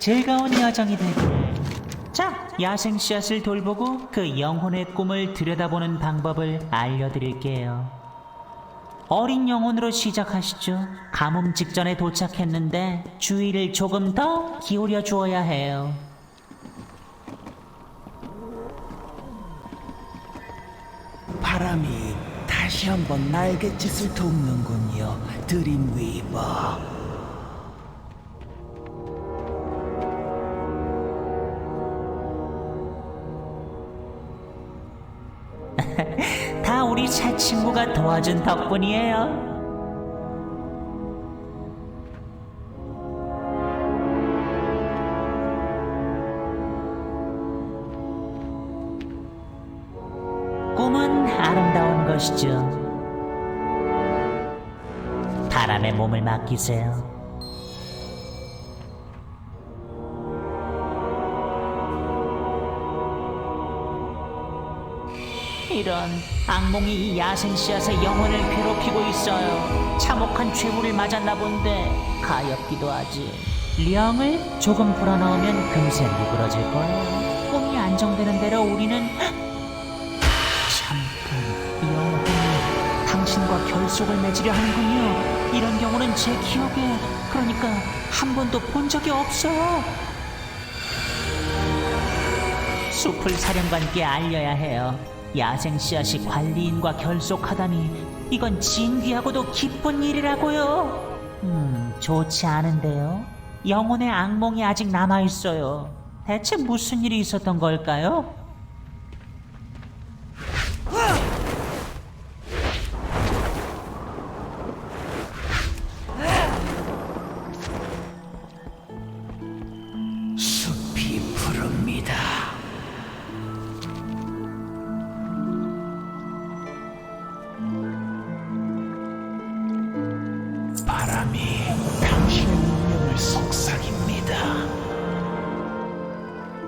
즐거운 여정이 되기를. 자, 야생 씨앗을 돌보고 그 영혼의 꿈을 들여다보는 방법을 알려드릴게요. 어린 영혼으로 시작하시죠. 가뭄 직전에 도착했는데 주의를 조금 더 기울여 주어야 해요. 바람이 다시 한번 날갯짓을 돕는군요. 드림위버. 다 우리 새 친구가 도와준 덕분이에요. 꿈은 아름다운 것이죠. 바람에 몸을 맡기세요. 이런 악몽이 이 야생 씨앗의 영혼을 괴롭히고 있어요. 참혹한 최후를 맞았나 본데 가엾기도 하지. 령을 조금 불어넣으면 금세 누그러질 거예요. 꿈이 안정되는 대로 우리는 잠깐 영혼이 당신과 결속을 맺으려 하는군요. 이런 경우는 제 기억에 그러니까 한 번도 본 적이 없어요. 숲을 사령관께 알려야 해요. 야생 씨앗이 관리인과 결속하다니 이건 진귀하고도 기쁜 일이라고요. 음, 좋지 않은데요. 영혼의 악몽이 아직 남아 있어요. 대체 무슨 일이 있었던 걸까요? 바